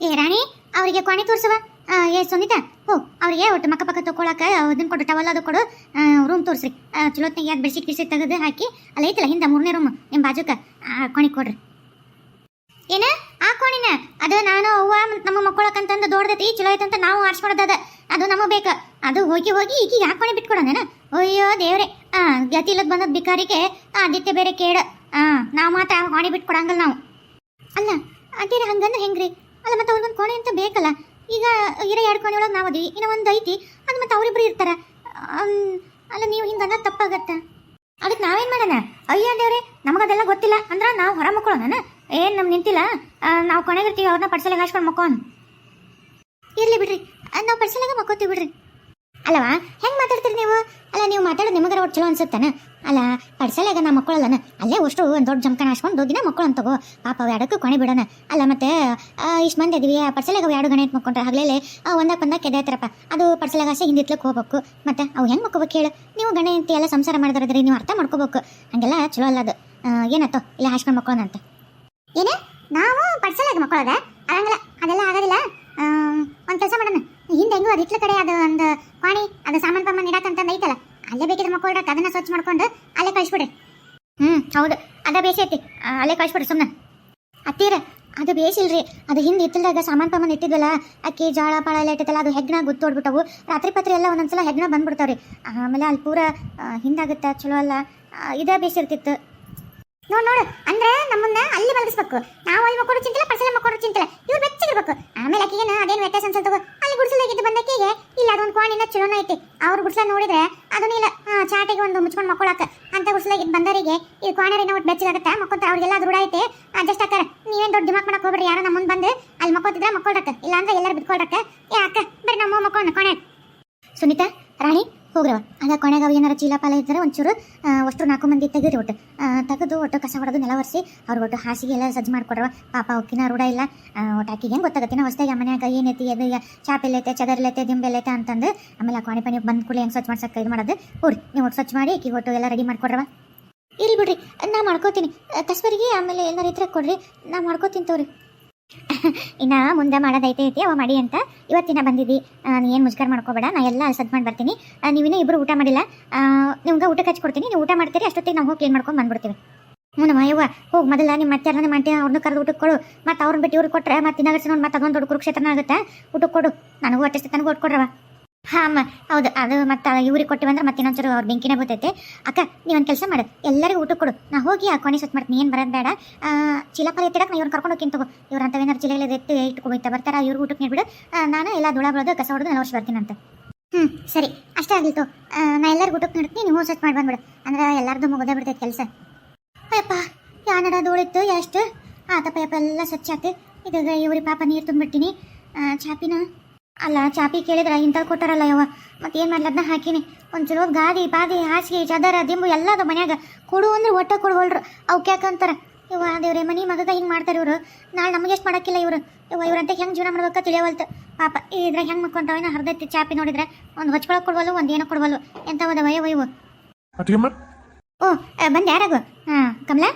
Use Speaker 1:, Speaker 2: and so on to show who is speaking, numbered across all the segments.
Speaker 1: ಏ, ರಾಣಿ, ಅವರಿಗೆ ಕೊನೆ ತೋರಿಸುವ ಏ, ಸುನೀತಾ, ಹೋ, ಅವ್ರಿಗೆ ಒಟ್ಟು ಮಕ್ಕ ಪಕ್ಕ ತಗೊಳಕ ಅದನ್ನ ಕೊಡು ಟವಲ್ ಅದು ಕೊಡು. ರೂಮ್ ತೋರಿಸ್ರಿ. ಚಲೋತ್ನಾಗ ಯಾಕೆ ಬೆಡ್ಶೀಟ್ ಗಿಡ್ಶೀಟ್ ತೆಗೆದು ಹಾಕಿ, ಅಲ್ಲಿ ಐತಲ್ಲ, ಹಿಂದೆ ಮೂರನೇ ರೂಮ್ ನಿಮ್ಮ ಬಾಜುಕ. ಕೊಣೆ ಕೊಡ್ರಿ. ಏನ? ಆ ಕೋಣಿನ ಅದು ನಾನು ಅವ್ವ ನಮ್ಮ ಮಕ್ಕಳಕ್ಕಂತಂದು ದೊಡ್ಡದೈತಿ, ಚಲೋ ಐತಂತ ನಾವು ಆಡ್ಸ್ಕೊಡೋದದ ಅದು. ನಮಗೆ ಬೇಕು. ಅದು ಹೋಗಿ ಹೋಗಿ ಈಗೀಗ ಹಾಕೊಣೆ ಬಿಟ್ಕೊಡೋಣ ಅಯ್ಯೋ, ದೇವ್ರೆ. ಗತಿ ಇಲ್ಲದ ಬಂದದ ಬಿಕಾರಿಗೆ ಆದಿತ್ಯ ಬೇರೆ ಆ, ನಾವು ಮಾತ್ರ ಕೊಣೆ ಬಿಟ್ಕೊಡಂಗಲ್ಲ ನಾವು. ಅಲ್ಲ ಅದೇ ಹಂಗಂದ್ರೆ ಹೆಂಗ್ರಿ? ಅಲ್ಲ, ಮತ್ತೆ ಅವ್ರಿಗೊಂದು ಕೋಣೆ ಅಂತ ಬೇಕಲ್ಲ. ಈಗ ಇರೋ ಎರಡು ಕೋಣೆ ಒಳಗೆ ನಾವು ಅದೀವಿ. ಇನ್ನು ಒಂದು ಐತಿ. ಅದು ಮತ್ತೆ ಅವರಿಬ್ಬರು ಇರ್ತಾರೆ. ಅಲ್ಲ, ನೀವು ಹಿಂಗೆ ಅನ್ನೋದು ತಪ್ಪಾಗತ್ತೆ? ಅದಕ್ಕೆ ನಾವೇನು ಮಾಡೋಣ? ಅಯ್ಯ, ದೇವ್ರೆ, ನಮಗದೆಲ್ಲ ಗೊತ್ತಿಲ್ಲ. ಅಂದ್ರೆ ನಾವು ಹೊರ ಮಕ್ಕೊಳ್ಳೋಣ ಏನು, ನಮ್ಗೆ ನಿಂತಿಲ್ಲ? ನಾವು ಕೊನೆಗಿರ್ತೀವಿ ಅವ್ರನ್ನ ಪಡ್ಸಲಿಗೆ ಹಾಸ್ಕೊಂಡು ಮಕ್ಕೋಣ ಇರಲಿ ಬಿಡ್ರಿ. ನಾವು ಪಡ್ಸಲಾಗ ಮಕ್ಕೋತೀವಿ ಬಿಡ್ರಿ. ಅಲ್ಲವಾ? ಹೆಂಗೆ ಮಾತಾಡ್ತೀರಿ ನೀವು? ಅಲ್ಲ, ನೀವು ಮಾತಾಡೋದು ನಿಮಗರ ಒಟ್ಟು ಚಲೋ ಅನ್ಸುತ್ತಾನ? ಅಲ್ಲ ಪಡ್ಸಲಾಗ ನಾ ಮಕ್ಕಳಲ್ಲನ? ಅಲ್ಲೇ ಅಷ್ಟು ಒಂದು ದೊಡ್ಡ ಜಮಕನ ಹಾಸ್ಕೊಂಡು ದಿನ ಮಕ್ಕಳು ಅಂತ ತಗೋ. ಪಾಪ ಅವು ಎರಡಕ್ಕೂ ಕೊನೆ ಬಿಡೋಣ. ಅಲ್ಲ, ಮತ್ತೆ ಇಷ್ಟು ಮಂದಿ ಇದೀವಿ. ಆ ಪಡ್ಸಲಾಗ ಅವು ಎರಡು ಗಣೆ ಮಕ್ಕೊಂಡ್ರೆ ಹಗಲೇ ಒಂದಕ್ಕೆ ಒಂದಕ್ಕೆ ಕೆದಾಯ್ತಾರಪ್ಪ ಅದು ಪಡ್ಸಲಾಗ ಆಸೆ ಹಿಂದಿತ್ಲಕ್ಕೆ ಹೋಗ್ಬೇಕು. ಮತ್ತೆ ಅವು ಹೆಂಗೆ ಮಕ್ಕೋಬೇಕು ಹೇಳು. ನೀವು ಗಣೆ ಅಂತ ಎಲ್ಲ ಸಂಸಾರ ಮಾಡಿದ್ರಿ ನೀವು ಅರ್ಥ ಮಾಡ್ಕೋಬೇಕು. ಹಂಗೆಲ್ಲ ಚಲೋ ಅಲ್ಲ ಅದು. ಏನತ್ತೋ ಇಲ್ಲ, ಹಾಸ್ಕೊಂಡು ಮಕ್ಕೋಣ ಅಂತ. ಏನೇ? ನಾವು ಪಡ್ಸಲಾಗ ಮಕ್ಕಳದ? ಆಗಂಗಿಲ್ಲ ಅದೆಲ್ಲ ಆಗೋದಿಲ್ಲ? ಒಂದು ಕೆಲಸ ಮಾಡೋಣ. ಹಿಂದೆ ಹೆಂಗೋ ಅದು ಕಡೆ ಅದು ಒಂದು ಪಾಣಿ, ಅದು ಸಾಮಾನು ಪಾಮಾನು ಇಡಕ್ಕಂತಂದು ಐತಲ್ಲ, ಅಲ್ಲೇ ಬೇಕಿದ್ರೆ ಮಕ್ಕಳ್ರಕ್ಕೆ ಅದನ್ನ ಸ್ವಚ್ಛ ಮಾಡ್ಕೊಂಡು ಅಲ್ಲೇ ಕಳಿಸ್ಬಿಡ್ರಿ. ಹ್ಞೂ ಹೌದು, ಅದ ಬೇಸೈತಿ ಐತಿ. ಅಲ್ಲೇ ಕಳಿಸ್ಬಿಡ್ರಿ ಸುಮ್ಮನೆ ಅತ್ತೀರ, ಅದು ಬೇಸಿಲ್ರಿ ಅದು ಹಿಂದೆ ಇತ್ತಲ್ದಾಗ ಸಾಮಾನು ಪಾಮಾನು ಇಟ್ಟಿದ್ವಲ್ಲ, ಅಕ್ಕಿ ಜೋಳ ಪಾಳ ಎಲ್ಲ ಇಟ್ಟಿತ್ತಲ್ಲ, ಅದು ಹೆಗ್ಣ ಗುತ್ತು ಹೊಡ್ಬಿಟ್ಟವು ರಾತ್ರಿ ಪತ್ರಿ ಎಲ್ಲ ಒಂದೊಂದ್ಸಲ ಹೆಗ್ಣ ಬಂದ್ಬಿಡ್ತಾವ್ರಿ. ಆಮೇಲೆ ಅಲ್ಲಿ ಪೂರ ಹಿಂದಾಗುತ್ತೆ, ಚಲೋ ಅಲ್ಲ. ಇದೇ ಬೇಸಿರ್ತಿತ್ತು ನೋಡ್, ನೋಡು. ಅಂದ್ರೆ ನಮ್ಮನ್ನ ಅಲ್ಲಿ ಮಲಗಿಸ್ಬೇಕು ನಾವು ಅಲ್ಲಿ ಮಕ್ಕಳು ಚಿಂತಿಲ್ಲ ಪರ್ಸಲೆ ಮಕ್ಕಳು ಚಿಂತಿಲ್ಲ. ಇವ್ರು ಬೆಚ್ಚಗಿರ್ಬೇಕು. ಆಮೇಲೆ ಆಕಿಗೇನು ಅದೇನು ವ್ಯತ್ಯಾಸ ಅನ್ಸಲ್ ತಗೋ. ಅಲ್ಲಿ ಗುಡಿಸಲಾಗಿದ್ದು ಬಂದಕ್ಕಿಗೆ ಇಲ್ಲ ಅದೊಂದು ಕೋಣಿನ ಚಲೋನ ಐತಿ. ಅವ್ರ ಗುಡಿಸಲ ನೋಡಿದ್ರೆ ಅದನ್ನ ಇಲ್ಲ. ಚಾಟಿಗೆ ಒಂದು ಮುಚ್ಕೊಂಡು ಮಕ್ಕಳಕ್ಕ ಅಂತ ಗುಡಿಸಲಾಗಿದ್ದು ಬಂದವರಿಗೆ ಈ ಕೋಣರಿನ ಒಟ್ಟು ಬೆಚ್ಚಗಾಗತ್ತೆ ಮಕ್ಕೊಂತ ಅವ್ರಿಗೆಲ್ಲ ರೂಢ ಐತಿ. ಅಡ್ಜಸ್ಟ್ ಆಕಾರ. ನೀವೇನು ದೊಡ್ಡ ದಿಮಾಕ್ ಮಾಡಕ್ ಹೋಗ್ರಿ ಯಾರೋ ನಮ್ಮ ಬಂದು ಅಲ್ಲಿ ಮಕ್ಕೋತಿದ್ರೆ ಮಕ್ಕೊಳ್ರಕ್ಕ. ಇಲ್ಲ ಅಂದ್ರೆ ಎಲ್ಲರೂ ಬಿದ್ಕೊಳ್ರಕ್ಕ. ಏ, ಅಕ್ಕ ನಮ್ಮ ಮಕ್ಕೊಂಡು ಕೋಣೆ ಸುನೀತಾ, ರಾಣಿ ಹೋಗ್ರವ. ಅದ ಕೊನೆಗೆ ಅವು ಏನಾರ ಚೀಲ ಪಾಲ ಇದ್ದರೆ ಒಂಚೂರು ಅಷ್ಟು ನಾಲ್ಕು ಮಂದಿ ತೆಗೀರಿ ಒಟ್ಟು ತೆಗೆದು ಒಟ್ಟು ಕಸ ಹೊಡೆದು ನೆಲ ಒರೆಸಿ, ಅವ್ರ ಒಟ್ಟು ಹಾಸಿಗೆ ಎಲ್ಲ ಸಜ್ಜು ಮಾಡ್ಕೊಡ್ರವ ಪಾಪ ಅವಕ್ಕಿನ ರೂಢ ಇಲ್ಲ. ಒಟ್ಟು ಆಕಿಗೆ ಹೆಂಗೆ ಗೊತ್ತಾಗತ್ತೆ? ನಾವು ಹೊಸ್ದಾಗಿ ಮನ್ಯಾಗ ಏನೈತಿ ಅದು ಚಾಪೆಲ್ಲೈತೆ ಚದರ್ಲೈತೆ ದಿಂಬೆಲ್ಲೈತೆ ಅಂತಂದು, ಆಮೇಲೆ ಆ ಕೊಣೆ ಪನಿ ಬಂದ ಕೂಡಲೇ ಹೆಂಗೆ ಸ್ವಚ್ಛ ಮಾಡ್ಸಕ್ಕೆ ಇದು ಮಾಡೋದು? ಹೋರಿ ನೀವು ಒಟ್ಟು ಸ್ವಚ್ಛ ಮಾಡಿ ಆಕಿ ಒಟ್ಟು ಎಲ್ಲ ರೆಡಿ ಮಾಡ್ಕೊಡ್ರವ ಇಲ್ಲಿ ಬಿಡ್ರಿ, ನಾ ಮಾಡ್ಕೋತೀನಿ. ಕಸ್ಬರಿಗೆ ಆಮೇಲೆ ಏನಾರ ಇದ್ರೆ ಕೊಡ್ರಿ, ನಾ ಮಾಡ್ಕೋತೀನಿ ತಗೋರಿ. ಇನ್ನ ಮುಂದೆ ಮಾಡೋದೈತೆ ಐತಿ ಅವ ಮಾಡಿ ಅಂತ ಇವತ್ತಿನ ಬಂದಿದ್ದಿ. ಏನು ಮುಜುಗರ ಮಾಡ್ಕೋಬೇಡ, ನಾ ಎಲ್ಲ ಸದ್ ಮಾಡಿ ಬರ್ತೀನಿ. ನೀವಿನ ಇಬ್ಬರು ಊಟ ಮಾಡಿಲ್ಲ ಊಟ ಊಟಕ್ಕೆ ಹಚ್ಕೊಡ್ತೀನಿ ನೀವು ಊಟ ಮಾಡ್ತೀರಿ, ಅಷ್ಟೊತ್ತಿಗೆ ನಾವು ಹೋಗಿ ಕ್ಲೀನ್ ಮಾಡ್ಕೊಂಡು ಬಂದ್ಬಿಡ್ತೀವಿ. ಹ್ಞೂ ನಮ್ಮ ಅಯ್ಯವ್ವ, ಹೋಗಿ ಮೊದಲ ನಿಮ್ಮ ಮತ್ತೆ ಯಾರನ್ನ ಮಾಡಿ ಅವ್ರನ್ನ ಕರೆದು ಊಟಕ್ಕೆ ಕೊಡು. ಮತ್ತು ಅವ್ರನ್ನ ಬಿಟ್ಟು ಇವ್ರಿಗೆ ಕೊಟ್ಟರೆ ಮತ್ತೆ ತಿನ್ನಗರ್ಸಿ ನೋಡಿ, ಮತ್ತೆ ಅದೊಂದು ದೊಡ್ಡ ಕುರುಕ್ಷೇತ್ರನ ಆಗುತ್ತೆ? ಊಟಕ್ಕೆ ಕೊಡು, ನನಗೂ ಅಟ್ಟಿಸ್ತೆ ನನಗೂ ಒಟ್ಟು ಕೊಡ್ರವ ಹಾಂ ಹೌದು. ಅದು ಮತ್ತೆ ಇವ್ರಿಗೆ ಕೊಟ್ಟಿವಿ ಅಂದ್ರೆ ಮತ್ತೆ ಇನ್ನೊಂಚೂರು ಅವ್ರ ಬೆಂಕಿನೇ ಬರ್ತೈತೆ ಅಕ್ಕ ನೀವೊಂದು ಕೆಲಸ ಮಾಡು. ಎಲ್ಲರಿಗೂ ಊಟ ಕೊಡು. ನಾ ಹೋಗಿ ಆ ಕೊನೆ ಸುತ್ತ ಮಾಡ್ತೀನಿ. ಏನು ಬರೋದು ಬೇಡ. ಆ, ಚೀಲ ಪರ ಎತ್ತಿಡಕ್ಕೆ ನಾ ಇವ್ರನ್ನ ಕರ್ಕೊಂಡು ಹೋಗಿ ತಗೋ. ಇವ್ರ ಅಂತವೇನಾರು ಚೀಲ ಎತ್ತಿ ಇಟ್ಕೊಬೋಯ್ತಾ ಬರ್ತಾರ ಇವ್ರಿಗೆ ಊಟಕ್ಕೆ ನೀಡ್ಬಿಡು. ನಾನು ಎಲ್ಲ ದುಳ ಬೆಳೆದು ಕಸ ಹೊಡೆದು ನಾನು ವರ್ಷ ಅಂತ. ಹ್ಞೂ ಸರಿ. ಅಷ್ಟೇ ಆಗಿತ್ತು ನಾ ಎಲ್ಲರಿಗೂ ಊಟಕ್ಕೆ ನೀಡ್ತೀನಿ. ನೀವು ಸ್ವಚ್ಛ ಮಾಡಿ ಬಂದ್ಬಿಡು. ಅಂದ್ರೆ ಎಲ್ಲರದು ಮುಗದೇ ಬಿಡ್ತೈತೆ ಕೆಲಸ. ಅಯ್ಯಪ್ಪ ಯಾನಡ ಧೂಳಿತ್ತು ಎಷ್ಟು? ಆತಪ್ಪ ಯಪ್ಪ ಎಲ್ಲ ಸ್ವಚ್ಛ ಆಯ್ತು ಇದು ಇವ್ರಿ ಪಾಪ ನೀರು ತುಂಬಿಡ್ತೀನಿ ಚಾಪಿನ? ಅಲ್ಲ ಚಾಪಿ ಕೇಳಿದ್ರೆ ಇಂಥದ್ದು ಕೊಟ್ಟಾರಲ್ಲ ಯವ್ವ. ಮತ್ತೆ ಏನು ಮಾಡ್ಲದ್ನ ಹಾಕಿನಿ. ಒಂದು ಚಲೋ ಗಾದಿ ಪಾದಿ ಹಾಸಿಗೆ ಚದರ ದಿಂಬು ಎಲ್ಲದ ಮನ್ಯಾಗ ಕೊಡು ಅಂದ್ರೆ ಒಟ್ಟ ಕೊಡ್ವಲ್ರು ಅವ್ಕೆ ಯಾಕಂತಾರೆ ಇವ ದೇವ್ರೆ ಮನಿ ಮಗದ ಹಿಂಗೆ ಮಾಡ್ತಾರೆ ಇವರು. ನಾಳೆ ನಮಗೆ ಎಷ್ಟು ಮಾಡೋಕ್ಕಿಲ್ಲ ಇವರು. ಇವ ಇವ್ರಂತೆ ಹೆಂಗೆ ಜೀವನ ಮಾಡ್ಬೇಕ ತಿಳಿಯವಲ್ತು. ಪಾಪ ಇದ್ರಾಗ ಹೆಂಗೆ ಮಕ್ಕೊಂಡವ ಹರ್ದೈತಿ ಚಾಪಿ ನೋಡಿದ್ರೆ. ಒಂದು ಹೊಚ್ಕೊಳಕ್ ಕೊಡ್ವಲ್ಲು ಒಂದು ಏನೋ ಕೊಡ್ವಲ್ಲು. ಎಂಥವದವ ಯವ ಇವು? ಓ ಬಂದು ಯಾರಾಗು? ಹಾಂ ಕಮಲ?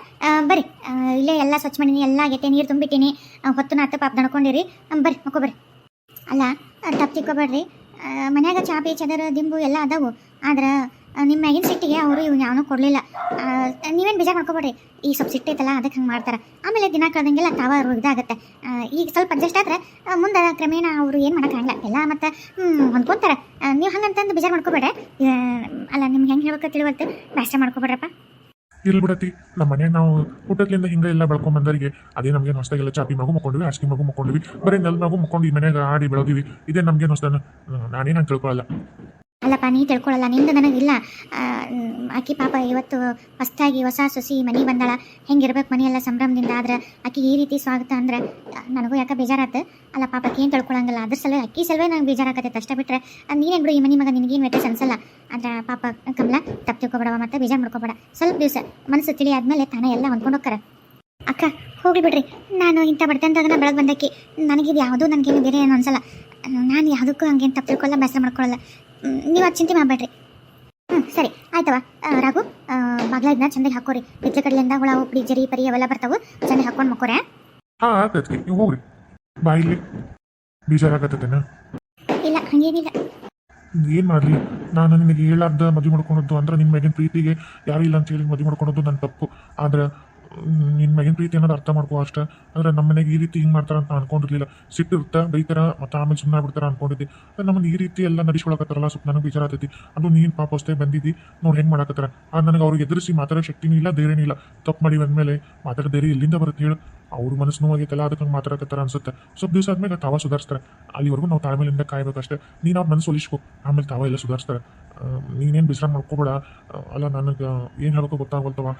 Speaker 1: ಬರ್ರಿ. ಇಲ್ಲೇ ಎಲ್ಲ ಸ್ವಚ್ಛ ಮಾಡೀನಿ ಎಲ್ಲ ಆಗೈತೆ ನೀರು ತುಂಬಿಟ್ಟಿನಿ. ಹೊತ್ತು ನಾತ ಪಾಪ ದಣ್ಕೊಂಡಿರಿ ಬರ್ರಿ ಮಕ್ಕೋ ಬರ್ರಿ ಅಲ್ಲ ತಪ್ಪು ತಿಕ್ಕೋಬೇಡ್ರಿ ಮನ್ಯಾಗ ಚಾಪಿ, ಚದರ, ದಿಂಬು ಎಲ್ಲ ಅದಾವು. ಆದ್ರೆ ನಿಮ್ಮ ಮ್ಯಾಗಿನ ಸಿಟ್ಟಿಗೆ ಅವರು ಇವ್ನು ಯಾವನೂ ಕೊಡಲಿಲ್ಲ. ನೀವೇನು ಬೇಜಾರು ಮಾಡ್ಕೋಬೇಡ್ರಿ. ಈ ಸ್ವಲ್ಪ ಸಿಟ್ಟೈತಲ್ಲ ಅದಕ್ಕೆ ಹಂಗೆ ಮಾಡ್ತಾರೆ. ಆಮೇಲೆ ದಿನ ಕಳೆದಂಗೆಲ್ಲ ತಾವ ಇದಾಗುತ್ತೆ ಈಗ ಸ್ವಲ್ಪ ಅಡ್ಜಸ್ಟ್ ಆದ್ರೆ ಮುಂದೆ ಕ್ರಮೇಣ ಅವರು ಏನು ಮಾಡೋಕ್ಕಾಗಲ್ಲ ಎಲ್ಲ ಮತ್ತು ಹೊಂದ್ಕೊಂತಾರೆ. ನೀವು ಹಂಗಂತಂದು ಬೇಜಾರು ಮಾಡ್ಕೋಬೇಡ ಅಲ್ಲ, ನಿಮ್ಗೆ ಹೆಂಗೆ ಹೇಳ್ಬೇಕು ತಿಳುವಂತೆ ನಾಷ್ಟ ಮಾಡ್ಕೋಬೇಡ್ರಪ್ಪ.
Speaker 2: ಇಲ್ಲಿ ಬಿಡತಿ. ನಮ್ಮ ಮನ್ಯಾಗ ನಾವು ಊಟದಿಂದ ಹಿಂಗೆ ಎಲ್ಲ ಬೆಳ್ಕೊಂಡ್ ಬಂದವರಿಗೆ, ಅದೇ ನಮಗೆ ಹೊಸದಾಗೆಲ್ಲ ಚಾಪಿ ಮಗು ಮಕ್ಕೊಂಡ್ವಿ ಹಾಸಿಗೆ ಮಗು ಮಕ್ಕೊಂಡ್ವಿ. ಬರೀ ನೆಲ್ ಮಗು ಮಕ್ಕೊಂಡು ಈ ಮನ್ಯಾಗ ಆಡಿ ಬೆಳೆದಿವಿ. ಇದೇ ನಮಗೆ ಹೊಸದನ್ನ ನಾನೇನು ತಿಳ್ಕೊಳ್ಳಲ್ಲ
Speaker 1: ಅಲ್ಲಪ್ಪ, ನೀ ತಿಳ್ಕೊಳ್ಳಲ್ಲ ನಿಂದು ನನಗಿಲ್ಲ. ಆಕಿ ಪಾಪ ಇವತ್ತು ಹೊಸ್ತಾಗಿ ಹೊಸ ಸೊಸಿ ಮನೆ ಬಂದಾಳ. ಹೆಂಗಿರ್ಬೇಕು ಮನೆಯೆಲ್ಲ ಸಂಭ್ರಮದಿಂದ. ಆದ್ರೆ ಆಕಿ ಈ ರೀತಿ ಸ್ವಾಗತ ಅಂದ್ರೆ ನನಗೂ ಯಾಕೆ ಬೇಜಾರಾತು? ಅಲ್ಲ, ಪಾಪ ಏನು ತಿಳ್ಕೊಳಂಗಿಲ್ಲ. ಅದ್ರ ಸಲ ಅಕ್ಕಿ ಸಲವೇ ನಂಗೆ ಬೇಜಾರಾಗತ್ತೆ ಅಷ್ಟೇ ಬಿಟ್ರೆ ನೀನೇ ಬಿಡು, ಈ ಮನೆ ಮಗ ನಿನಗೇನು ವ್ಯತ್ಯಾಸ ಅನ್ಸಲ್ಲ. ಆದ್ರೆ ಪಾಪ ಕಮಲ, ತಪ್ಪು ತಿಳ್ಕೊಬೇಡವ ಮತ್ತೆ ಬೇಜಾರು ಮಾಡ್ಕೊಬೇಡ. ಸ್ವಲ್ಪ ದಿವಸ ಮನಸ್ಸು ತಿಳಿ ಆದ್ಮೇಲೆ ತಾನೇ ಎಲ್ಲ ಹೊಂದ್ಕೊಂಡು ಹೋಗ್ತಾರೆ. ಅಕ್ಕ, ಹೋಗ್ಲಿ ಬಿಡ್ರಿ. ನಾನು ಇಂಥ ಬಡತನದಾಗ ಬೆಳಗ್ಗೆ ಬಂದಕ್ಕೆ ನನಗಿದು ಯಾವುದೂ ನನಗೇನು ಬೇರೆ ಏನು ಅನ್ಸಲ್ಲ. ನಾನು ಯಾವುದಕ್ಕೂ ಹಂಗೇನು ತಪ್ಪು ತಿಳ್ಕೊಳ್ಳಲ್ಲ ಬೇಸರ ಮಾಡ್ಕೊಳ್ಳಲ್ಲ ನೀವು ಅದು ಚಿಂತೆ ಮಾಡಬೇಡ್ರಿ. ಹ್ಞೂ ಸರಿ ಆಯ್ತವ ರಾಘು ಬಾಗ್ಲ ಇದನ್ನ ಚಂದಾಗಿ ಹಾಕೋರಿ. ಬಿತ್ಲ ಕಡೆಯಿಂದ ಹುಳ ಉಪ್ಪಡಿ ಜರಿ ಪರಿ ಅವೆಲ್ಲ ಬರ್ತಾವು. ಚೆನ್ನಾಗಿ ಹಾಕೊಂಡು ಮಕ್ಕೋರೆ.
Speaker 2: ಹಾ ಆಯ್ತು ನೀವು ಹೋಗ್ರಿ. ಬಾ ಇಲ್ಲಿ. ಬೇಜಾರಾಗತ್ತೇನ
Speaker 1: ಇಲ್ಲ ಹಂಗೇನಿಲ್ಲ.
Speaker 2: ಏನು ಮಾಡಲಿ? ನಾನು ನಿನಗೆ ಹೇಳಾರ್ದ ಮದುವೆ ಮಾಡ್ಕೊಂಡದ್ದು ಅಂದ್ರೆ ನಿಮ್ಮ ಮ್ಯಾಗಿನ ಪ್ರೀತಿಗೆ ಯಾರು ಇಲ್ಲ ಅಂತ ಹೇಳಿ ಮದುವೆ ಮಾಡ್ಕೊಂಡದ್ದು ನನ್ನ ತಪ್ಪು. ಆದ್ರೆ ನಿನ್ನ ಮಗಿನ ಪ್ರೀತಿ ಅನ್ನೋದು ಅರ್ಥ ಮಾಡ್ಕೋ ಅಷ್ಟೇ. ಅಂದ್ರೆ ನಮ್ಮ ಮನೆಗೆ ಈ ರೀತಿ ಹಿಂಗೆ ಮಾಡ್ತಾರೆ ಅಂತ ಅನ್ಕೊಂಡಿರ್ಲಿಲ್ಲ. ಇರುತ್ತೆ ಬೈತಾರ, ಮತ್ತು ಆಮೇಲೆ ಸುಮ್ಮನೆ ಬಿಡ್ತಾರ ಅನ್ಕೊಂಡಿದ್ದೆ. ನಮ್ಮನ್ನು ಈ ರೀತಿ ಎಲ್ಲ ನಡೆಸ್ಕೊಳಕತ್ತಾರಲ್ಲ ಸ್ವಲ್ಪ ನನಗೆ ಬೇಜಾರಾಗ್ತೈತಿ ಅದು ನೀನು ಪಾಪ ಅಷ್ಟೇ ಬಂದಿದ್ದಿ. ನೋಡಿ ಹೆಂಗೆ ಮಾಡಕತ್ತಾರ? ಅದು ನನಗೆ ಅವ್ರಿಗೆ ಎದುರಿಸಿ ಮಾತಾಡೋ ಶಕ್ತಿನೂ ಇಲ್ಲ, ಧೈರ್ಯನೂ ಇಲ್ಲ. ತಪ್ಪು ಮಾಡಿ ಬಂದಮೇಲೆ ಮಾತಾಡೋ ಧೈರ್ಯ ಇಲ್ಲಿಂದ ಬರುತ್ತೆ ಹೇಳು. ಅವ್ರ ಮನಸ್ಸು ನೋವಾಗೈತಲ್ಲ, ಅದಕ್ಕೆ ಮಾತಾಡಕತ್ತಾರ ಅನ್ಸುತ್ತೆ. ಸ್ವಲ್ಪ ದಿವಸ ಆದ್ಮೇಲೆ ತಾವ ಸುಧಾರಿಸ್ತಾರೆ. ಅಲ್ಲಿವರೆಗೂ ನಾವು ತಾಳ್ಮೆಯಿಂದ ಕಾಯ್ಬೇಕಷ್ಟೇ ನೀನು ಅವ್ರ ಮನಸ್ಸು ಒಲಿಸ್ಕೊ ಆಮೇಲೆ ತಾವ ಎಲ್ಲ ಸುಧಾರಿಸ್ತಾರೆ. ನೀನೇನು ಬಿಸ್ರಾಮ್ ಮಾಡ್ಕೋಬೇಡ. ಅಲ್ಲ, ನನಗೆ ಏನು ಹೇಳಕೋ ಗೊತ್ತಾಗಲ್ತವ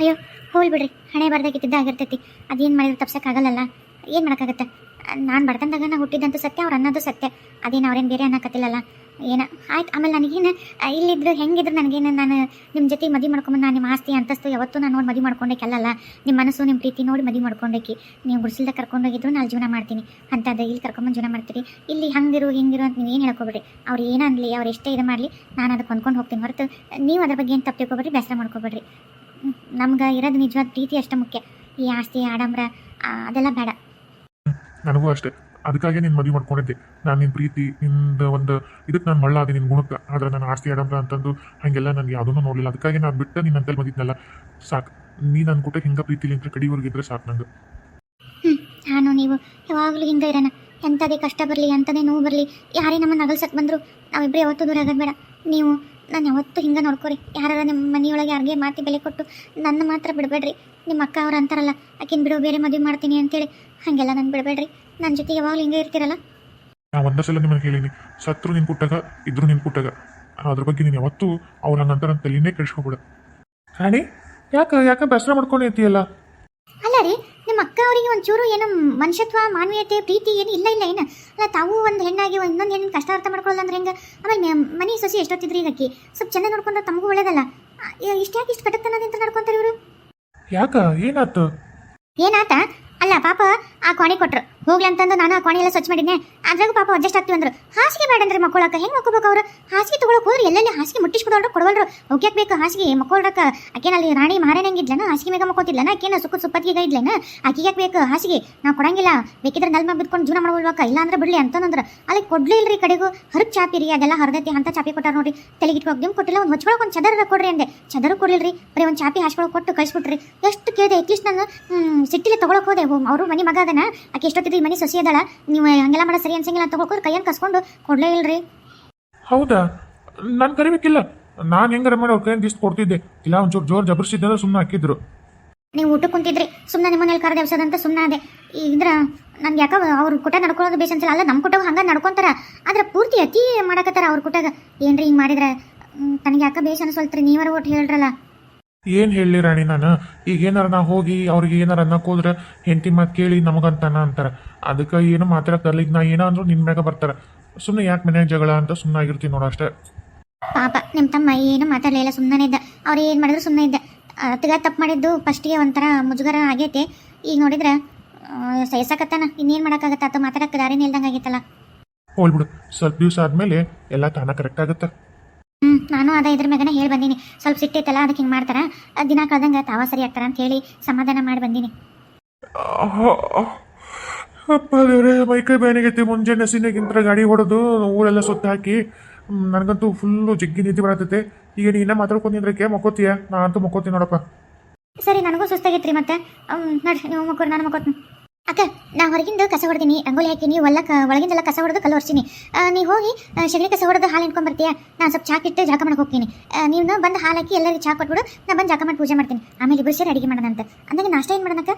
Speaker 1: ಅಯ್ಯೋ ಹೋಲ್ ಬಿಡ್ರಿ. ಹಣೆ ಬರ್ದಾಗಿದ್ದ ಆಗಿರ್ತೈತಿ. ಅದೇನು ಮಾಡಿದ್ರು ತಪ್ಸಕ್ಕಾಗಲ್ಲಲ್ಲ? ಏನು ಮಾಡೋಕ್ಕಾಗತ್ತೆ? ನಾನು ಬರ್ತಂದಾಗ ನಾ ಹುಟ್ಟಿದ್ದಂತೂ ಸತ್ಯ, ಅವ್ರು ಅನ್ನೋದು ಸತ್ಯ. ಅದೇನು ಅವ್ರೇನು ಬೇರೆ ಅನ್ನಕತ್ತಿಲ್ಲಲ್ಲ? ಏನ, ಆಯ್ತು, ಆಮೇಲೆ ನನಗೇನು ಇಲ್ಲಿದ್ರು ಹೆಂಗಿದ್ರು ನನಗೇನು, ನಾನು ನಿಮ್ಮ ಜೊತೆ ಮದುವೆ ಮಾಡ್ಕೊಂಬಂದು ನಾನು ನಿಮ್ಮ ಆಸ್ತಿ, ಅಂತಸ್ತು ಯಾವತ್ತೂ ನಾನು ನೋಡಿ ಮದುವೆ ಮಾಡ್ಕೊಂಡೇಕಲ್ಲ ನಿಮ್ಮ ಮನಸ್ಸು ನಿಮ್ಮ ಪ್ರೀತಿ ನೋಡಿ ಮದುವೆ ಮಾಡ್ಕೊಂಡೇಕಿ. ನೀವು ಗುಡಿಸಿಲ್ದ ಕರ್ಕೊಂಡೋಗಿದ್ರು ನಾನು ಜೀವನ ಮಾಡ್ತೀನಿ. ಅಂಥದ್ದು ಇಲ್ಲಿ ಕರ್ಕೊಂಬಂದು ಜೀವನ ಮಾಡ್ತೀರಿ? ಇಲ್ಲಿ ಹಂಗಿರು, ಹಿಂಗಿರು ಅಂತ ನೀವು ಏನು ಹೇಳ್ಕೊಬೇಡಿ ಅವ್ರು ಏನು ಅನ್ಲಿ, ಅವ್ರು ಎಷ್ಟೇ ಇದು ಮಾಡಲಿ, ನಾನು ಅದಕ್ಕೆ ಹೊಂದ್ಕೊಂಡು ಹೋಗ್ತೀನಿ ಹೊರತು ನೀವು ಅದ್ರ ಬಗ್ಗೆ ಏನು ತಪ್ಪು ತಿಳ್ಕೊಬೇಡ್ರಿ, ಬೇಸರ ಮಾಡ್ಕೊಬೇಡ್ರಿ. ನಮ್ಗೆ ಇರೋದು ನಿಜವಾದ ಪ್ರೀತಿ ಅಷ್ಟೇ ಮುಖ್ಯ. ಈ ಆಸ್ತಿ ಆಡಂಬರ ಅದೆಲ್ಲ ಬೇಡ.
Speaker 2: ನನಗೂ ಅಷ್ಟೇ. ಅದಕ್ಕಾಗಿ ನೀನು ಮದುವೆ ಮಾಡ್ಕೊಂಡಿದ್ದೆ. ನಾನು ನಿನ್ನ ಪ್ರೀತಿ ನಿಂದ ಒಂದು ಇದಕ್ಕೆ ನಾನು ಮಳ್ಳಾದೆ ನಿನ್ನ ಗುಣಕ್ಕೆ. ಆದರೆ ನಾನು ಆಸ್ತಿ ಆಡಂಬರ ಅಂತಂದು ಹಾಗೆಲ್ಲ ನನಗೆ ಯಾವುದನ್ನು ನೋಡಲಿಲ್ಲ. ಅದಕ್ಕಾಗಿ ನಾನು ಬಿಟ್ಟು ನಿನ್ನ ಅಂತಲ್ಲಿ ಬಂದಿದ್ನಲ್ಲ ಸಾಕು. ನೀ ನನ್ನ ಕೂಟ ಹಿಂಗೆ ಪ್ರೀತಿಲಿ ಅಂತ ಕಡಿವರೆಗಿದ್ರೆ ಸಾಕು ನಂಗೆ.
Speaker 1: ಹ್ಞೂ ನಾನು ನೀವು ಯಾವಾಗಲೂ ಹಿಂಗೆ ಇರೋಣ. ಎಂಥದೇ ಕಷ್ಟ ಬರಲಿ ಎಂಥದೇ ನೋವು ಬರಲಿ ಯಾರೇ ನಮ್ಮನ್ನು ನಗಲ್ಸಕ್ಕೆ ಬಂದರು ನಾವಿಬ್ಬರೇ ಯಾವತ್ತೂ ದೂರ ಆಗೋದು ಬೇಡ. ನೀವು ನಾನು ಯಾವತ್ತೂ ಹಿಂಗೆ ನೋಡ್ಕೊರಿ. ಯಾರು ನಿಮ್ಮ ಮನೆಯೊಳಗೆ ಯಾರಿಗೆ ಮಾತಿ ಬೆಲೆ ಕೊಟ್ಟು ನನ್ನ ಮಾತ್ರ ಬಿಡಬೇಡ್ರಿ. ನಿಮ್ಮ ಅಕ್ಕ ಅವ್ರು ಅಂತಾರಲ್ಲ ಆಕಿನ ಬಿಡು ಬೇರೆ ಮದುವೆ ಮಾಡ್ತೀನಿ ಅಂತೇಳಿ. ಹಾಗೆಲ್ಲ ನಾನು ಬಿಡಬೇಡ್ರಿ. ನನ್ನ ಜೊತೆ ಯಾವಾಗಲೂ ಹಿಂಗೆ ಇರ್ತೀರಲ್ಲ?
Speaker 2: ನಾನು ಒಂದೇ ಸಲ ನಿಮಗೆ ಹೇಳಿನಿ ಸತ್ರು ನಿನ್ ಕುಟ್ಟಾಗ ಇದ್ರು ನಿನ್ ಕುಟ್ಟಾಗ ಅದ್ರ ಬಗ್ಗೆ ನೀನು ಯಾವತ್ತೂ ಅವ್ರು ನನ್ನ ಅಂತ ತಲೆನೇ ಕೆಡಿಸ್ಕೊಬಿಡ. ರಾಣಿ ಯಾಕೆ ಯಾಕೆ ಬೇಸರ ಮಾಡ್ಕೊಂಡು
Speaker 1: ನಿಮ್ಮ ಅಕ್ಕ ಅವರಿಗೆ ಒಂಚೂರು ಏನು ಮನುಷ್ಯತ್ವ ಮಾನವೀಯತೆ ಪ್ರೀತಿ ಏನು ಇಲ್ಲ ಇಲ್ಲ ಏನು? ಅಲ್ಲ ತಾವು ಒಂದು ಹೆಣ್ಣಾಗಿ ಇನ್ನೊಂದು ಹೆಣ್ಣಿನ ಕಷ್ಟ ಅರ್ಥ ಮಾಡ್ಕೊಳ್ಳಲ್ಲ ಅಂದ್ರೆ ಹೆಂಗೆ? ಆಮೇಲೆ ಮನೆ ಸೊಸಿ ಎಷ್ಟೊತ್ತಿದ್ರಿ ಇದಕ್ಕೆ? ಸ್ವಲ್ಪ ಚೆನ್ನಾಗಿ ನೋಡ್ಕೊಂಡ್ರೆ ತಮಗೂ ಒಳ್ಳೇದಲ್ಲ. ಇಷ್ಟ್ಯಾಕೆ ಇಷ್ಟು ಕಟಕ್ತನದಿಂದ ನಡ್ಕೊಂತಾರೆ ಇವರು?
Speaker 2: ಯಾಕ? ಏನಾತು?
Speaker 1: ಏನಾತ? ಅಲ್ಲ ಪಾಪ ಆ ಕೊಣೆ ಕೊಟ್ರು. ಹೋಗ್ಲಿ ಅಂತಂದು ನಾನು ಆ ಕೋಣೆ ಎಲ್ಲ ಸ್ವಚ್ಛ ಮಾಡಿದ್ನೆ. ಅದ್ರಾಗೂ ಪಾಪ ಅಡ್ಜಸ್ಟ್ ಆಗ್ತೀವಿ ಅಂದ್ರು. ಹಾಸಿಗೆ ಬೇಡಂದ್ರೆ ಮಕ್ಕೊಳಕ ಹೆಂಗ್ ಮಕ್ಕೋಬೇಕು ಅವರು? ಹಾಸಿಗೆ ತಗೊಳಕ್ ಹೋದ್ರೆ ಎಲ್ಲೆಲ್ಲಿ ಹಾಸಿಗೆ ಮುಟ್ಟಿಸ್ಕೊಡೋರು ಕೊಡವಲ್ರು? ಹೋಗ್ಯಾಕ್ ಬೇಕು ಹಾಸಿಗೆ? ಮಕ್ಕೊಳಕ ಆಕೆನಲ್ಲಿ ರಾಣಿ ಮಹಾರಾಣಂಗಿದ್ಲನ ಹಾಸಿಗೆ ಮೇಗ ಮಕ್ಕೋತಿದ್ಲನ? ಆಕೆನ ಸುಕ್ಕ ಸುಪ್ಪತ್ತಿಗೆ ಇದ್ಲೇನ? ಯಾಕೆ ಬೇಕು ಹಾಸಿಗೆ? ನಾವು ಕೊಡಂಗಿಲ್ಲ. ಬೇಕಿದ್ರೆ ನೆಲ ಮ್ಯಾಗ ಬಿದ್ಕೊಂಡು ಜೀವನ ಮಾಡ್ಬೋಲ್ವಾಕ ಇಲ್ಲ ಅಂದ್ರೆ ಬಿಡ್ಲಿ ಅಂತಂದ್ರೆ ಅಲ್ಲಿ ಕೊಡ್ಲಿಲ್ಲ ಇಲ್ರಿ ಕಡೆಗೂ. ಹರಕ್ ಚಾಪಿ ರೀ, ಅದೆಲ್ಲ ಹರದೈತಿ ಅಂತ ಚಾಪಿ ಕೊಟ್ಟಾರ ನೋಡ್ರಿ. ತಲೆಗಿಟ್ಟು ಹೋಗಿ ಕೊಟ್ಟಿಲ್ಲ, ಒಂದು ಹೊಚ್ಕೊಳಕ್ ಒಂದು ಚದರ ಕೊಡ್ರಿ ಅಂದೆ. ಚದರ ಕೊಡ್ಲಿಲ್ರಿ. ಬರೀ ಒಂದು ಚಾಪಿ ಹಾಸ್ಕೊಳಕ್ ಕೊಟ್ಟು ಕಳಿಸ್ಬಿಟ್ರಿ. ಎಷ್ಟು ಕೇಳಿದೆ ಅಟ್ಲೀಸ್ಟ್ ನಾನು ಸಿಟ್ಟಿಲೆ ತಗೊಳಕ್ ಹೋದೆ. ಅವರು ಮನೆ ಮಗ ಅದನ್ನ ಆಕೆ ಎಷ್ಟೊತ್ತಿದ್ರಿ ಮನೆ ಸೊಸಿ ಅದಳ ನೀವು ಹಂಗೆಲ್ಲ ಮಾಡ ಸರಿ ಅನ್ಸಂಗಿಲ್ಲ ತಗೊಳ್ಕೋರು ಕೈಯನ್ ಕಸ್ಕೊಂಡು ಕೊಡ್ಲೇ ಇಲ್ರಿ.
Speaker 2: ಹೌದಾ? ನಾನು ಕರಿಬೇಕಿಲ್ಲ. ನಾನು ಹೆಂಗಾರ ಮಾಡಿ ಅವ್ರ ಕೈಯಿಂದ ಇಷ್ಟು ಕೊಡ್ತಿದ್ದೆ. ಇಲ್ಲ ಒಂಚೂರು ಜೋರು ಜಬರ್ಸಿದ್ದೆ ಸುಮ್ಮನೆ ಹಾಕಿದ್ರು.
Speaker 1: ನೀವು ಊಟಕ್ಕೆ ಕುಂತಿದ್ರಿ. ಸುಮ್ಮನೆ ನಿಮ್ಮನೇಲಿ ಕರೆದ ಅಂತ ಸುಮ್ಮನೆ ಅದೇ ಇದ್ರ ನನ್ಗೆ ಯಾಕ ಅವ್ರ ಕುಟ ನಡ್ಕೊಳ್ಳೋದು ಬೇಸ್ ಅನ್ಸಲ್ಲ. ಅಲ್ಲ ನಮ್ಮ ಕುಟವು ಹಂಗ ನಡ್ಕೊಂತಾರ. ಆದ್ರೆ ಪೂರ್ತಿ ಅತಿ ಮಾಡಕತ್ತಾರ ಅವ್ರ ಕುಟಾಗ. ಏನ್ರಿ ಹಿಂಗ್ ಮಾಡಿದ್ರೆ? ತನಗೆ ಯಾಕ ಬೇಸ್ ಅನ್ಸೋಲ್ತ್ರಿ. ನೀವರ ಒಟ್ಟು ಹೇಳ್ರಲ್ಲ.
Speaker 2: ಏನು ಹೇಳಲಿ ರಾಣಿ ನಾನು? ಈಗ ಏನಾರ ನಾ ಹೋಗಿ ಅವ್ರಿಗೆ ಏನಾರ ಅನ್ನಕ್ಕೆ ಹೋದ್ರೆ ಹೆಂಡತಿ ಮಾತು ಕೇಳಿ ನಮಗಂತಾನ ಅಂತಾರೆ. ಅದಕ್ಕೆ ಏನು ಮಾತಾಡಕ್ಕಲ್ಲ ಈಗ ನಾ ಏನೋ ಅಂದ್ರು ನಿನ್ನ ಮ್ಯಾಗ ಬರ್ತಾರೆ. ಸುಮ್ಮನೆ ಯಾಕೆ ಮನ್ಯಾಗ ಜಗಳ ಅಂತ ಸುಮ್ಮನೆ ಆಗಿರ್ತೀನಿ ನೋಡು ಅಷ್ಟೇ.
Speaker 1: ಪಾಪ ನಿಮ್ಮ ತಮ್ಮ ಏನು ಮಾತಾಡಲಿಲ್ಲ ಸುಮ್ಮನೆ ಇದ್ದ. ಅವ್ರು ಏನು ಮಾಡಿದ್ರು ಸುಮ್ಮನೆ ಇದ್ದ. ಅತ್ಗ ತಪ್ಪು ಮಾಡಿದ್ದು ಫಸ್ಟಿಗೆ ಒಂಥರ ಮುಜುಗರ ಆಗೈತೆ. ಈಗ ನೋಡಿದ್ರೆ ಸಹಿಸಕತ್ತಾನ ಇನ್ನೇನು ಮಾಡೋಕ್ಕಾಗತ್ತ? ಅಥವಾ ಮಾತಾಡಕ್ಕೆ ದಾರಿನೇ ಇಲ್ದಂಗೆ ಆಗೈತಲ್ಲ?
Speaker 2: ಹೋಗ್ಬಿಡು ಸ್ವಲ್ಪ ದಿವಸ ಆದಮೇಲೆ ಎಲ್ಲ ತಾನ ಕರೆಕ್ಟ್ ಆಗುತ್ತೆ.
Speaker 1: ನಾನು ಅದ ಇದ್ರ ಮ್ಯಾಗನ ಹೇಳಿ ಬಂದೀನಿ. ಸ್ವಲ್ಪ ಸಿಟ್ಟೈತಲ್ಲ ಅದಕ್ಕೆ ಹಿಂಗೆ ಮಾಡ್ತಾರ. ದಿನ ಕಳ್ದಂಗೆ ತಾವ ಸರಿ ಆಗ್ತಾರ ಅಂತ ಹೇಳಿ ಸಮಾಧಾನ ಮಾಡಿ ಬಂದೀನಿ.
Speaker 2: ಅಪ್ಪ ದೇವ್ರೆ ಮೈಕೈ ಬ್ಯಾನಿಗೈತಿ ಮುಂಜಾನೆ ನಸಿನಾಗಿಂತ ಗಾಡಿ ಹೊಡೆದು ಊರೆಲ್ಲ ಸುತ್ತ ಹಾಕಿ ನನಗಂತೂ ಫುಲ್ಲು ಜಗ್ಗಿ ನಿದ್ದೆ ಬರತೈತೆ. ಈಗ ನೀ ಇನ್ನೂ ಮಾತಾಡ್ಕೊಂಡಿದ್ರಕ್ಕೆ ಮಕ್ಕೋತೀಯ? ನಾ ಅಂತೂ ಮಕ್ಕೋತೀನಿ ನೋಡಪ್ಪ.
Speaker 1: ಸರಿ ನನಗೂ ಸುಸ್ತಾಗೈತ್ರಿ ಮತ್ತೆ. ನೋಡ್ರಿ ನೀವು ಮಕ್ಕೋರು ನಾನು ಮಕ್ಕೋತೀನಿ. ಅಕ್ಕ, ನಾ ಹೊರಗಿಂದ ಕಸ ಹೊಡ್ತೀನಿ ರಂಗೋಲಿ ಹಾಕಿನಿ ಒಲ್ಲಕ ಒಳಗಿಂದೆಲ್ಲ ಕಸ ಹೊಡೆದು ಕಲ್ಲು ಹೊರ್ಸಿನಿ ನೀವು ಹೋಗಿ ಶಗಣಿ ಕಸ ಹೊಡೆದು ಹಾಲು ಹಿಂಡ್ಕೊಂಡ್ ಬರ್ತೀಯಾ? ನಾನು ಸ್ವಲ್ಪ ಚಹಾ ಇಟ್ಟು ಜಾಕ ಮಾಡಕ್ಕೆ ಹೋಗ್ತೀನಿ. ನೀವು ಬಂದು ಹಾಲು ಹಾಕಿ ಎಲ್ಲರಿಗೂ ಚಾ ಕೊಟ್ಬಿಡು, ನಾ ಬಂದು ಜಾಕ ಮಾಡಿ ಪೂಜೆ ಮಾಡ್ತೀನಿ. ಆಮೇಲೆ ಇಬ್ಬರು ಸೇರಿ ಅಡಿಗೆ ಅಂತ. ಅಂದಾಗ ನಾಷ್ಟ ಏನು ಮಾಡೋಣಕ್ಕ?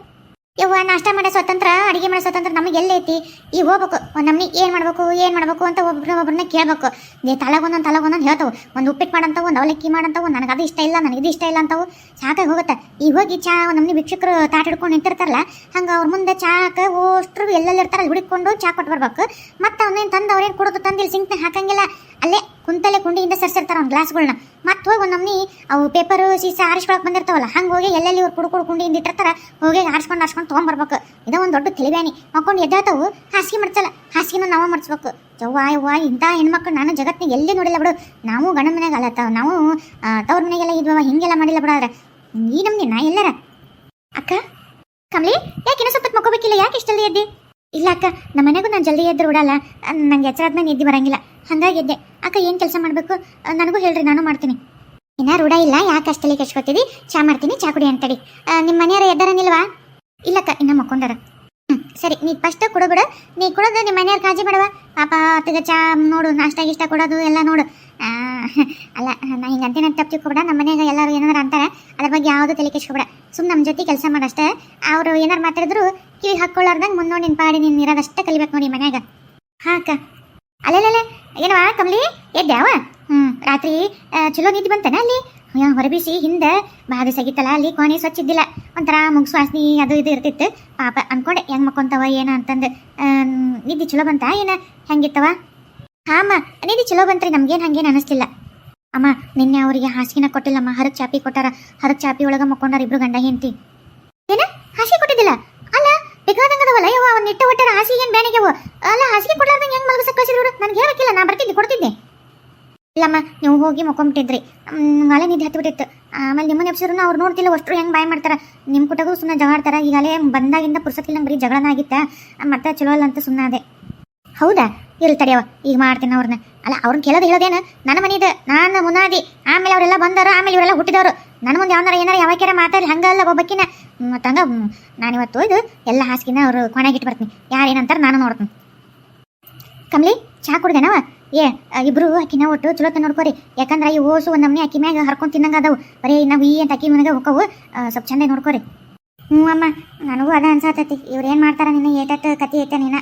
Speaker 1: ಯವ್ವ, ನಾಷ್ಟ ಮಾಡೋ ಸ್ವತಂತ್ರ, ಅಡುಗೆ ಮಾಡೋ ಸ್ವತಂತ್ರ ನಮಗೆ ಎಲ್ಲೈತಿ ಈಗ ಹೋಗ್ಬೇಕು. ಒಂದು ನಮ್ನಿ ಏನು ಮಾಡಬೇಕು ಏನು ಮಾಡಬೇಕು ಅಂತ ಒಬ್ಬರನ್ನ ಒಬ್ಬರನ್ನ ಕೇಳಬೇಕು. ನೀ ತಲೆಗೊಂದೊಂದು ತಲೆಗೊಂದೊಂದು ಹೇಳ್ತವು. ಒಂದು ಉಪ್ಪಿಟ್ಟು ಮಾಡಂತವು, ಒಂದು ಅವಲಕ್ಕಿ ಮಾಡಂತವು, ನನಗೆ ಅದು ಇಷ್ಟ ಇಲ್ಲ, ನನಗೆ ಇದು ಇಷ್ಟ ಇಲ್ಲ ಅಂತವು. ಸಾಕಾಗಿ ಹೋಗುತ್ತೆ. ಈಗ ಹೋಗಿ ಚಾ ಒಂದು ನಮ್ನಿ ಭಿಕ್ಷಕರು ತಾಟ ಹಿಡ್ಕೊಂಡು ನಿಂತಿರ್ತಾರಲ್ಲ, ಹಂಗೆ ಅವ್ರ ಮುಂದೆ ಚಹಾಕ ಓಷ್ಟ್ರು ಎಲ್ಲೆಲ್ಲಿರ್ತಾರೆ ಅಲ್ಲಿ ಹುಡುಕೊಂಡು ಚಹಾ ಕೊಟ್ಟು ಬರ್ಬೇಕು. ಮತ್ತೆ ಅವನೇನು ತಂದು ಅವ್ರೇನು ಕೊಡೋದು ತಂದು ಇಲ್ಲಿ ಸಿಂಕ್ನ ಹಾಕಂಗಿಲ್ಲ. ಅಲ್ಲೇ ಕುಂತಲ್ಲೇ ಕುಂಡಿಯಿಂದ ಸರ್ಸಿರ್ತಾರೆ ಒಂದು ಗ್ಲಾಸ್ಗಳನ್ನ ಮತ್ತೆ ಹೋಗಿ ಒಂದು ನಮ್ನಿ, ಅವು ಪೇಪರು ಸೀಸ ಆರಿಸ್ಕೊಳಕ್ ಬಂದಿರ್ತಾವಲ್ಲ ಹಂಗೆ ಹೋಗಿ ಎಲ್ಲೆಲ್ಲಿ ಇವ್ರು ಕುಡ್ಕೊಂಡು ಕುಂಡಿಯಿಂದ ಇಟ್ಟಿರ್ತಾರ, ಹೋಗಿ ಆರಿಸ್ಕೊಂಡು ಆರಿಸ್ಕೊಂಡು ತೊಗೊಂಬರ್ಬೇಕು. ಇದೋ ಒಂದು ದೊಡ್ಡ ತಿಳಿಬ್ಯಾನಿ ಮಕ್ಕೊಂಡು ಎದ್ದಾತವು ಹಾಸಿಗೆ ಮಡ್ಸಲ್ಲ, ಹಾಸಿಗೆನ ನಾವು ಮಡ್ಸ್ಬೇಕು. ಜವ್ವಾ ಯವ್ವ, ಇಂಥ ಹೆಣ್ಮಕ್ಳು ನಾನು ಜಗತ್ತಿನಾಗ ಎಲ್ಲಿ ನೋಡಿಲ್ಲ ಬಿಡು. ನಾವು ಗಂಡ ಮನೆಗೆ ಅಲ್ಲ ನಾವು ತವ್ರ ಮನೆಗೆಲ್ಲ ಇದ್ವವ, ಹಿಂಗೆಲ್ಲ ಮಾಡಿಲ್ಲ ಬಿಡ ಆದ್ರೆ. ಈ ನಮ್ನಿ ನಾ ಎಲ್ಲರ? ಅಕ್ಕ? ಕಮಲಿ, ಯಾಕೆ ಇನ್ನೂ ಸ್ವಲ್ಪ ಮಕ್ಕೋಬೇಕಿಲ್ಲ? ಯಾಕೆ ಜಲ್ದಿ ಎದ್ದಿ? ಇಲ್ಲ ಅಕ್ಕ ನಮ್ಮ ಮನೆಗೂ ನಾನು ಜಲ್ದಿ ಎದ್ದು ಬಿಡಲ್ಲ. ನಂಗೆ ಎಚ್ಚರಾದ್ಮೇಲೆ ನಿದ್ದೆ ಬರಂಗಿಲ್ಲ. ಹಂಗಾಗಿ ಎದ್ದೆ. ಅಕ್ಕ, ಏನು ಕೆಲಸ ಮಾಡಬೇಕು? ನನಗೂ ಹೇಳ್ರಿ, ನಾನು ಮಾಡ್ತೀನಿ. ಇನ್ನ ರೂಢ ಇಲ್ಲ, ಯಾಕೆ ಅಷ್ಟಲ್ಲಿ ಕೆಚ್ಕೋತಿದಿ ಚಾ ಮಾಡ್ತೀನಿ, ಚಾ ಕುಡಿ ಅಂತಡಿ ನಿಮ್ಮ ಮನೆಯವರು ಎದ್ದಾರನಿಲ್ವಾ? ಇಲ್ಲಕ್ಕ, ಇನ್ನ ಮಕ್ಕೊಂಡಾರ. ಸರಿ, ನೀ ಫಸ್ಟ್ ಕೊಡಬೇಡ ನೀ ಕೊಡೋದು ನಿಮ್ಮ ಮನೆಯವ್ರ ಕಾಜಿ ಬೇಡವ ಪಾಪ, ಅತ್ತಿಗೆ ಚಾ ನೋಡು, ನಾಷ್ಟ ಗಿಷ್ಟ ಕೊಡೋದು ಎಲ್ಲ ನೋಡು. ಅಲ್ಲ, ನಾ ಹಿಂಗೆ ಅಂತೀನಿ ಅಂತ ತಪ್ಪು ತಿಳ್ಕೊಬೇಡ. ನಮ್ಮ ಮನೆಯಾಗ ಎಲ್ಲರೂ ಏನಾರ ಅಂತಾರೆ, ಅದ್ರ ಬಗ್ಗೆ ಯಾವುದು ತಲೆ ಕೆಸ್ಕೊಬೇಡ ಸುಮ್ಮನೆ ನಮ್ಮ ಜೊತೆ ಕೆಲಸ ಮಾಡಷ್ಟೇ ಅವರು ಏನಾರು ಮಾತಾಡಿದ್ರು, ಕಿವಿ ಹಾಕ್ಕೊಳ್ಳಾರ್ದಂಗೆ ಮುಂದೆ ನೋಡಿ ನಿನ್ನ ಪಾಡಿ, ನೀನು ಇರೋದಷ್ಟೇ ಕಲಿಬೇಕು ನೋಡಿ ಮನ್ಯಾಗ. ಹಾಂ, ಅಕ್ಕ. ಅಲ್ಲಲ್ಲೇ ಏನವಾ ಕಮಲಿ? ಎದ್ದ್ಯಾವ ಹ್ಞೂ ರಾತ್ರಿ ಚಲೋ ನಿದ್ದೆ ಬಂತನ ಅಲ್ಲಿ? ಹೊರಬಿಸಿ ಹಿಂದೆ ಬಾದು ಸಗಿತಲ್ಲ, ಅಲ್ಲಿ ಕೋಣೆ ಸ್ವಚ್ಛ ಇದ್ದಿಲ್ಲ. ಒಂಥರ ಮುಗ್ಸು ವಾಸನೆ ಅದು ಇದು ಇರ್ತಿತ್ತು. ಪಾಪ ಅನ್ಕೊಂಡೆ, ಹೆಂಗ್ ಮಕ್ಕೊಂತವ, ಏನ ಅಂತಂದು. ನಿದ್ದಿ ಚಲೋ ಬಂತ, ಏನ? ಹೆಂಗಿತ್ತವ? ಹಾಂ ನಿದ್ದೆ ಚಲೋ ಬಂತ್ರಿ, ನಮ್ಗೇನು ಹಂಗೇನು ಅನಿಸ್ತಿಲ್ಲ. ಅಮ್ಮ, ನಿನ್ನೆ ಅವರಿಗೆ ಹಾಸಿಗೆನ ಕೊಟ್ಟಿಲ್ಲಮ್ಮ, ಹರಕ್ ಚಾಪಿ ಕೊಟ್ಟಾರ. ಹರಕ್ ಚಾಪಿ ಒಳಗೆ ಮಕ್ಕೊಂಡಾರ ಇಬ್ರು ಗಂಡ ಹೆಂಡತಿ. ಏನ? ಹಾಸಿಗೆ ಕೊಟ್ಟಿದ್ದಿಲ್ಲ? ಅಲ್ಲ ವಲಯವ ಅವನ್ ನಿಟ್ಟ ಒಟ್ಟಾರ ಹಾಸಿಗೆ ಏನು ಬೇನೆಗೆವು ಅಲ್ಲ, ಹಾಸಿಗೆ ಕೊಡ್ಲಾರ್ದಂಗೆ ಹೆಂಗ್ ಮಲಗಿಸಕ್ ಕಳಿಸಿದ್ರು? ನನ್ಗೆ ಹೇಳಕ್ಕಿಲ್ಲ ನಾ ಬರ್ತಿದ್ದೆ, ಕೊಡ್ತಿದ್ದೆ. ಇಲ್ಲಮ್ಮ, ನೀವು ಹೋಗಿ ಮಕ್ಕೊಂಬಿಟ್ಟಿದ್ರಿ ಅಲೆ ನಿದ್ದೆ ಹತ್ತು ಬಿಟ್ಟಿತ್ತು ಆಮೇಲೆ ನಿಮ್ಮನ್ನ ಎಬ್ಸಿದ್ರು ಅವ್ರು ನೋಡ್ತಿಲ್ಲ ಅಷ್ಟು ಹೆಂಗೆ ಬಾಯ್ ಮಾಡ್ತಾರ. ನಿಮ್ಮ ಕುಟಗೂ ಸುಮ್ಮನೆ ಜಗಾಡ್ತಾರ ಈಗಲೇ ಬಂದಾಗಿಂದ ಪುರ್ಸಕ್ಕಿಲ್ಲ ಬರೀ ಜಗಳನ ಆಗಿತ್ತ? ಮತ್ತೆ ಚಲೋ ಅಲ್ಲ ಅಂತ ಸುಮ್ಮನೆ ಅದೇ ಹೌದಾ? ಇರ್ಲಿ ತಡೆಯವ ಈಗ ಮಾಡ್ತೀನಿ ಅವ್ರನ್ನ ಅಲ್ಲ ಅವ್ರನ್ನ ಕೇಳೋದು ಹೇಳೋದೇನು? ನನ್ನ ಮನೆದ ನಾನು ಮುನಾದಿ. ಆಮೇಲೆ ಅವರೆಲ್ಲ ಬಂದರು ಆಮೇಲೆ ಇವರೆಲ್ಲ ಹುಟ್ಟಿದವರು. ನನ್ನ ಮುಂದೆ ಯಾವ್ದಾರ ಏನಾರ ಯಾವಾಗ ಮಾತಾಡಿ ಹಂಗಲ್ಲ ಒಬ್ಬಕ್ಕಿನ ಮತ್ತು ಹಂಗ ನಾನು ಇವತ್ತು ಇದು ಎಲ್ಲ ಹಾಸಿಗೆನ ಅವರು ಕೊನೆಗೆ ಇಟ್ಟು ಬರ್ತೀನಿ. ಯಾರು ಏನಂತಾರ ನಾನು ನೋಡ್ತೀನಿ. ಕಮ್ಲಿ ಚಹಾ ಕುಡ್ದೇನವ? ಏ ಇಬ್ರು ಅಕ್ಕಿನ ಒಟ್ಟು ಚಲೋತ ನೋಡ್ಕೋರಿ. ಯಾಕಂದ್ರೆ ಈ ಓಸು ಒಂದು ನಮ್ನಿ ಅಕ್ಕಿ ಮ್ಯಾಗ ಹರ್ಕೊಂಡು ತಿನ್ನಂಗ ಅದಾವು. ಬರೀ ನಾವು ಈ ಅಂತ ಅಕ್ಕಿ ಮನೆಗೆ ಹೋಗವು ಸ್ವಲ್ಪ ಚಂದ ನೋಡ್ಕೋರಿ. ಹ್ಞೂ ಅಮ್ಮ, ನನಗೂ ಅದ ಅನ್ಸತೈತಿ. ಇವ್ರು ಏನು ಮಾಡ್ತಾರ ನಿನ್ನ? ಏಟಟ್ ಕತಿ ಐತೆ ನೀನ